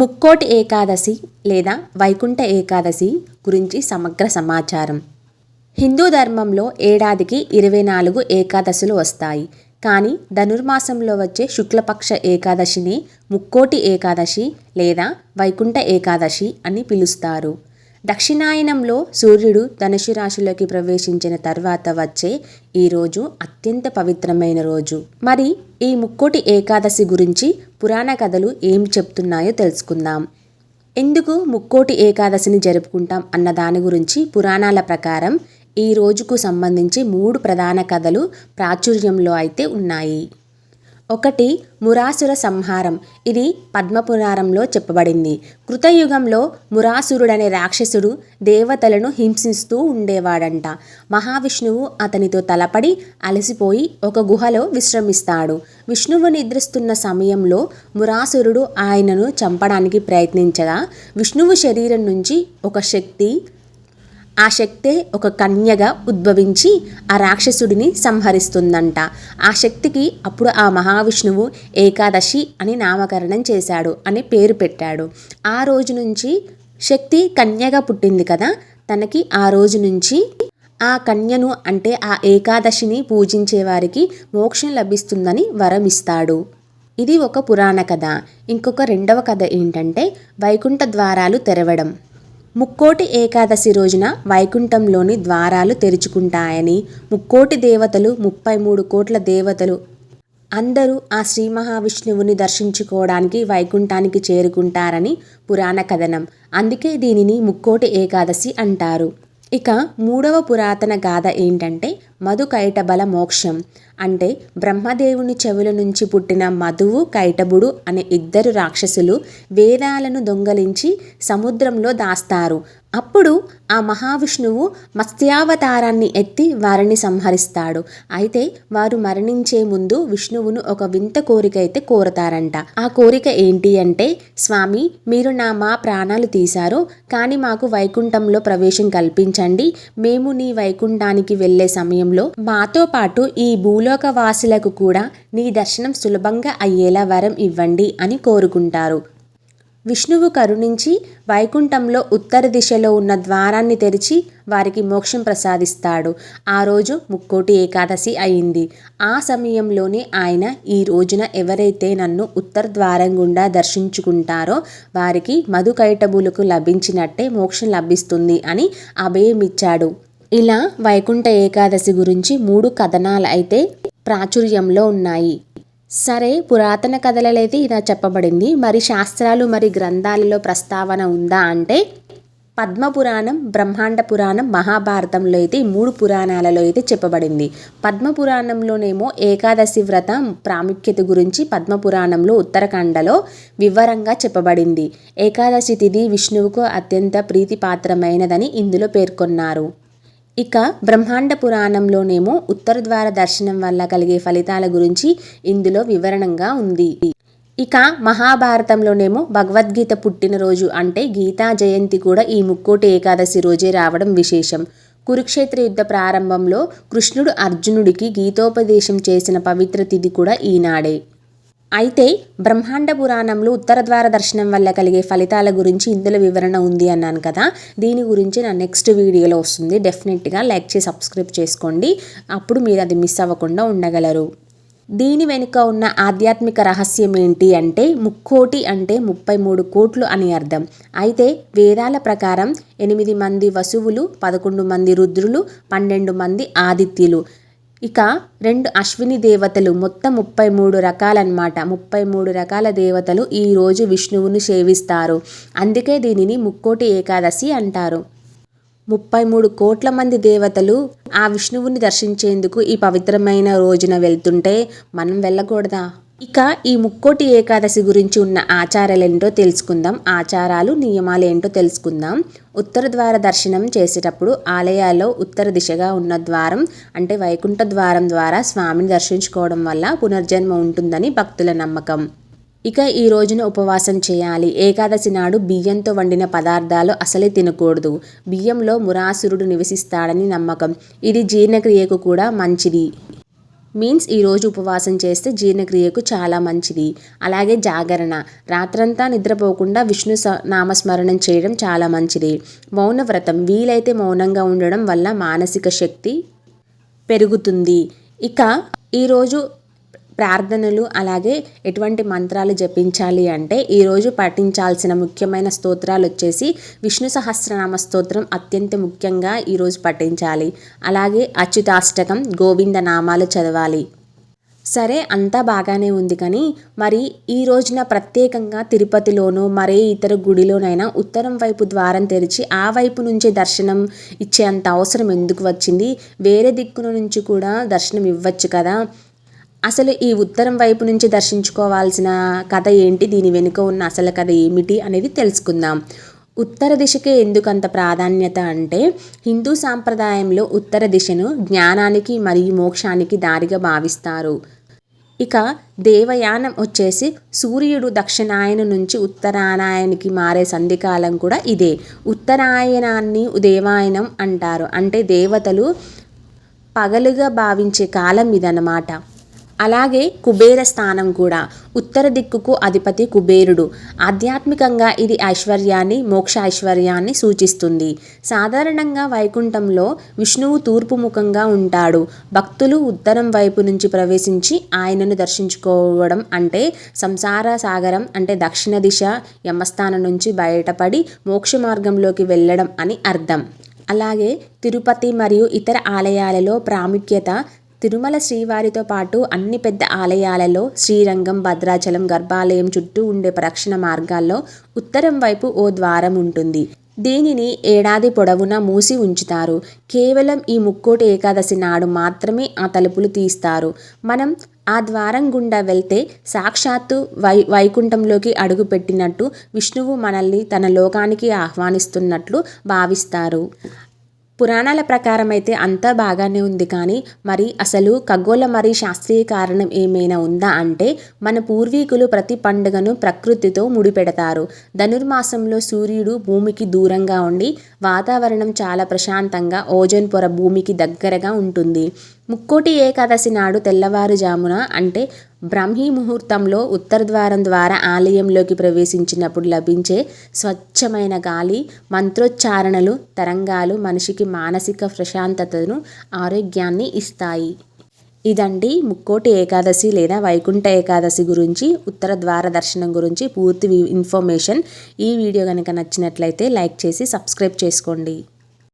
ముక్కోటి ఏకాదశి లేదా వైకుంఠ ఏకాదశి గురించి సమగ్ర సమాచారం. హిందూ ధర్మంలో ఏడాదికి ఇరవై నాలుగు ఏకాదశులు వస్తాయి. కానీ ధనుర్మాసంలో వచ్చే శుక్లపక్ష ఏకాదశిని ముక్కోటి ఏకాదశి లేదా వైకుంఠ ఏకాదశి అని పిలుస్తారు. దక్షిణాయనంలో సూర్యుడు ధనుసు రాశిలోకి ప్రవేశించిన తర్వాత వచ్చే ఈ రోజు అత్యంత పవిత్రమైన రోజు. మరి ఈ ముక్కోటి ఏకాదశి గురించి పురాణ కథలు ఏం చెప్తున్నాయో తెలుసుకుందాం. ఎందుకు ముక్కోటి ఏకాదశిని జరుపుకుంటాం అన్న దాని గురించి పురాణాల ప్రకారం ఈ రోజుకు సంబంధించి మూడు ప్రధాన కథలు ప్రాచుర్యంలో అయితే ఉన్నాయి. ఒకటి మురాసుర సంహారం. ఇది పద్మపురాణంలో చెప్పబడింది. కృతయుగంలో మురాసురుడనే రాక్షసుడు దేవతలను హింసిస్తూ ఉండేవాడంట. మహావిష్ణువు అతనితో తలపడి అలసిపోయి ఒక గుహలో విశ్రమిస్తాడు. విష్ణువు నిద్రిస్తున్న సమయంలో మురాసురుడు ఆయనను చంపడానికి ప్రయత్నించగా విష్ణువు శరీరం నుంచి ఒక శక్తి ఆ శక్తే ఒక కన్యగా ఉద్భవించి ఆ రాక్షసుడిని సంహరిస్తుందంట. ఆ శక్తికి అప్పుడు ఆ మహావిష్ణువు ఏకాదశి అని నామకరణం చేశాడు అని పేరు పెట్టాడు. ఆ రోజు నుంచి శక్తి కన్యగా పుట్టింది కదా తనకి ఆ రోజు నుంచి ఆ కన్యను అంటే ఆ ఏకాదశిని పూజించే వారికి మోక్షం లభిస్తుందని వరం ఇస్తాడు. ఇది ఒక పురాణ కథ. ఇంకొక రెండవ కథ ఏంటంటే వైకుంఠ ద్వారాలు తెరవడం. ముక్కోటి ఏకాదశి రోజున వైకుంఠంలోని ద్వారాలు తెరుచుకుంటాయని ముక్కోటి దేవతలు ముప్పై మూడు కోట్ల దేవతలు అందరూ ఆ శ్రీ మహావిష్ణువుని దర్శించుకోవడానికి వైకుంఠానికి చేరుకుంటారని పురాణ కథనం. అందుకే దీనిని ముక్కోటి ఏకాదశి అంటారు. ఇక మూడవ పురాతన గాథ ఏంటంటే మధు కైటబల మోక్షం. అంటే బ్రహ్మదేవుని చెవుల నుంచి పుట్టిన మధువు కైటబుడు అనే ఇద్దరు రాక్షసులు వేదాలను దొంగలించి సముద్రంలో దాస్తారు. అప్పుడు ఆ మహావిష్ణువు మత్స్యావతారాన్ని ఎత్తి వారిని సంహరిస్తాడు. అయితే వారు మరణించే ముందు విష్ణువును ఒక వింత కోరిక అయితే కోరతారంట. ఆ కోరిక ఏంటి అంటే స్వామి మీరు నా మా ప్రాణాలు తీశారు కానీ మాకు వైకుంఠంలో ప్రవేశం కల్పించండి. మేము నీ వైకుంఠానికి వెళ్ళే సమయం సమయంలో మాతో పాటు ఈ భూలోక వాసులకు కూడా నీ దర్శనం సులభంగా అయ్యేలా వరం ఇవ్వండి అని కోరుకుంటారు. విష్ణువు కరుణించి వైకుంఠంలో ఉత్తర దిశలో ఉన్న ద్వారాన్ని తెరిచి వారికి మోక్షం ప్రసాదిస్తాడు. ఆ రోజు ముక్కోటి ఏకాదశి అయింది. ఆ సమయంలోనే ఆయన ఈ రోజున ఎవరైతే నన్ను ఉత్తర ద్వారం గుండా దర్శించుకుంటారో వారికి మధుకైటబులకు లభించినట్టే మోక్షం లభిస్తుంది అని అభయమిచ్చాడు. ఇలా వైకుంఠ ఏకాదశి గురించి మూడు కథనాలు అయితే ప్రాచుర్యంలో ఉన్నాయి. సరే పురాతన కథలైతే ఇలా చెప్పబడింది. మరి శాస్త్రాలు మరి గ్రంథాలలో ప్రస్తావన ఉందా అంటే పద్మపురాణం బ్రహ్మాండ పురాణం మహాభారతంలో అయితే ఈ మూడు పురాణాలలో అయితే చెప్పబడింది. పద్మపురాణంలోనేమో ఏకాదశి వ్రతం ప్రాముఖ్యత గురించి పద్మపురాణంలో ఉత్తరాఖండలో వివరంగా చెప్పబడింది. ఏకాదశి తిథి విష్ణువుకు అత్యంత ప్రీతిపాత్రమైనదని ఇందులో పేర్కొన్నారు. ఇక బ్రహ్మాండ పురాణంలోనేమో ఉత్తర ద్వార దర్శనం వల్ల కలిగే ఫలితాల గురించి ఇందులో వివరణంగా ఉంది. ఇక మహాభారతంలోనేమో భగవద్గీత పుట్టినరోజు అంటే గీతా జయంతి కూడా ఈ ముక్కోటి ఏకాదశి రోజే రావడం విశేషం. కురుక్షేత్ర యుద్ధ ప్రారంభంలో కృష్ణుడు అర్జునుడికి గీతోపదేశం చేసిన పవిత్ర తిథి కూడా ఈనాడే. అయితే బ్రహ్మాండ పురాణంలో ఉత్తర ద్వార దర్శనం వల్ల కలిగే ఫలితాల గురించి ఇందులో వివరణ ఉంది అన్నాను కదా. దీని గురించి నా నెక్స్ట్ వీడియోలో వస్తుంది. డెఫినెట్గా లైక్ చేసి సబ్స్క్రైబ్ చేసుకోండి. అప్పుడు మీరు అది మిస్ అవ్వకుండా ఉండగలరు. దీని వెనుక ఉన్న ఆధ్యాత్మిక రహస్యం ఏంటి అంటే ముక్కోటి అంటే ముప్పై మూడు కోట్లు అని అర్థం. అయితే వేదాల ప్రకారం ఎనిమిది మంది వసువులు పదకొండు మంది రుద్రులు పన్నెండు మంది ఆదిత్యులు. ఇక రెండు అశ్విని దేవతలు మొత్తం ముప్పై మూడు రకాలన్నమాట. ముప్పై మూడు రకాల దేవతలు ఈరోజు విష్ణువును సేవిస్తారు. అందుకే దీనిని ముక్కోటి ఏకాదశి అంటారు. ముప్పై మూడు కోట్ల మంది దేవతలు ఆ విష్ణువుని దర్శించేందుకు ఈ పవిత్రమైన రోజున వెళ్తుంటే మనం వెళ్ళకూడదా? ఇక ఈ ముక్కోటి ఏకాదశి గురించి ఉన్న ఆచారాలు ఏంటో తెలుసుకుందాం. ఆచారాలు నియమాలు ఏంటో తెలుసుకుందాం. ఉత్తర ద్వార దర్శనం చేసేటప్పుడు ఆలయాల్లో ఉత్తర దిశగా ఉన్న ద్వారం అంటే వైకుంఠ ద్వారం ద్వారా స్వామిని దర్శించుకోవడం వల్ల పునర్జన్మ ఉంటుందని భక్తుల నమ్మకం. ఇక ఈ రోజున ఉపవాసం చేయాలి. ఏకాదశి నాడు బియ్యంతో వండిన పదార్థాలు అసలే తినకూడదు. బియ్యంలో మురాసురుడు నివసిస్తాడని నమ్మకం. ఇది జీర్ణక్రియకు కూడా మంచిది. మీన్స్ ఈరోజు ఉపవాసం చేస్తే జీర్ణక్రియకు చాలా మంచిది. అలాగే జాగరణ. రాత్రంతా నిద్రపోకుండా విష్ణు స నామస్మరణం చేయడం చాలా మంచిది. మౌన వ్రతం వీలైతే మౌనంగా ఉండడం వల్ల మానసిక శక్తి పెరుగుతుంది. ఇక ఈరోజు ప్రార్థనలు అలాగే ఎటువంటి మంత్రాలు జపించాలి అంటే ఈరోజు పఠించాల్సిన ముఖ్యమైన స్తోత్రాలు వచ్చేసి విష్ణు సహస్రనామ స్తోత్రం అత్యంత ముఖ్యంగా ఈరోజు పఠించాలి. అలాగే అచ్యుతాష్టకం గోవింద నామాలు చదవాలి. సరే అంతా బాగానే ఉంది కానీ మరి ఈ రోజున ప్రత్యేకంగా తిరుపతిలోనూ మరే ఇతర గుడిలోనైనా ఉత్తరం వైపు ద్వారం తెరిచి ఆ వైపు నుంచే దర్శనం ఇచ్చేంత అవసరం ఎందుకు వచ్చింది? వేరే దిక్కున నుంచి కూడా దర్శనం ఇవ్వచ్చు కదా. అసలు ఈ ఉత్తరం వైపు నుంచి దర్శించుకోవాల్సిన కథ ఏంటి? దీని వెనుక ఉన్న అసలు కథ ఏమిటి అనేది తెలుసుకుందాం. ఉత్తర దిశకే ఎందుకు అంత ప్రాధాన్యత అంటే హిందూ సాంప్రదాయంలో ఉత్తర దిశను జ్ఞానానికి మరియు మోక్షానికి దారిగా భావిస్తారు. ఇక దేవయానం వచ్చేసి సూర్యుడు దక్షిణాయన నుంచి ఉత్తరాయణానికి మారే సంధికాలం కూడా ఇదే. ఉత్తరాయణాన్ని దేవాయనం అంటారు. అంటే దేవతలు పగలుగా భావించే కాలం ఇదన్నమాట. అలాగే కుబేర స్థానం కూడా. ఉత్తర దిక్కుకు అధిపతి కుబేరుడు. ఆధ్యాత్మికంగా ఇది ఐశ్వర్యాన్ని మోక్ష ఐశ్వర్యాన్ని సూచిస్తుంది. సాధారణంగా వైకుంఠంలో విష్ణువు తూర్పు ముఖంగా ఉంటాడు. భక్తులు ఉత్తరం వైపు నుంచి ప్రవేశించి ఆయనను దర్శించుకోవడం అంటే సంసార సాగరం అంటే దక్షిణ దిశ యమస్థానం నుంచి బయటపడి మోక్ష మార్గంలోకి వెళ్ళడం అని అర్థం. అలాగే తిరుపతి మరియు ఇతర ఆలయాలలో ప్రాముఖ్యత తిరుమల శ్రీవారితో పాటు అన్ని పెద్ద ఆలయాలలో శ్రీరంగం భద్రాచలం గర్భాలయం చుట్టూ ఉండే ప్రక్షణ మార్గాల్లో ఉత్తరం వైపు ఓ ద్వారం ఉంటుంది. దీనిని ఏడాది పొడవునా మూసి ఉంచుతారు. కేవలం ఈ ముక్కోటి ఏకాదశి నాడు మాత్రమే ఆ తలుపులు తీస్తారు. మనం ఆ ద్వారం గుండా వెళ్తే సాక్షాత్తు వై వైకుంఠంలోకి అడుగుపెట్టినట్టు విష్ణువు మనల్ని తన లోకానికి ఆహ్వానిస్తున్నట్లు భావిస్తారు. పురాణాల ప్రకారం అయితే అంతా బాగానే ఉంది కానీ మరి అసలు ఖగోళ మరి శాస్త్రీయ కారణం ఏమైనా ఉందా అంటే మన పూర్వీకులు ప్రతి పండుగను ప్రకృతితో ముడిపెడతారు. ధనుర్మాసంలో సూర్యుడు భూమికి దూరంగా ఉండి వాతావరణం చాలా ప్రశాంతంగా ఓజోన్ పొర భూమికి దగ్గరగా ఉంటుంది. ముక్కోటి ఏకాదశి నాడు తెల్లవారుజామున అంటే బ్రహ్మీ ముహూర్తంలో ఉత్తర ద్వారం ద్వారా ఆలయంలోకి ప్రవేశించినప్పుడు లభించే స్వచ్ఛమైన గాలి మంత్రోచ్చారణలు తరంగాలు మనిషికి మానసిక ప్రశాంతతను ఆరోగ్యాన్ని ఇస్తాయి. ఇదండి ముక్కోటి ఏకాదశి లేదా వైకుంఠ ఏకాదశి గురించి ఉత్తర ద్వార దర్శనం గురించి పూర్తి ఇన్ఫర్మేషన్. ఈ వీడియో కనుక నచ్చినట్లయితే లైక్ చేసి సబ్స్క్రైబ్ చేసుకోండి.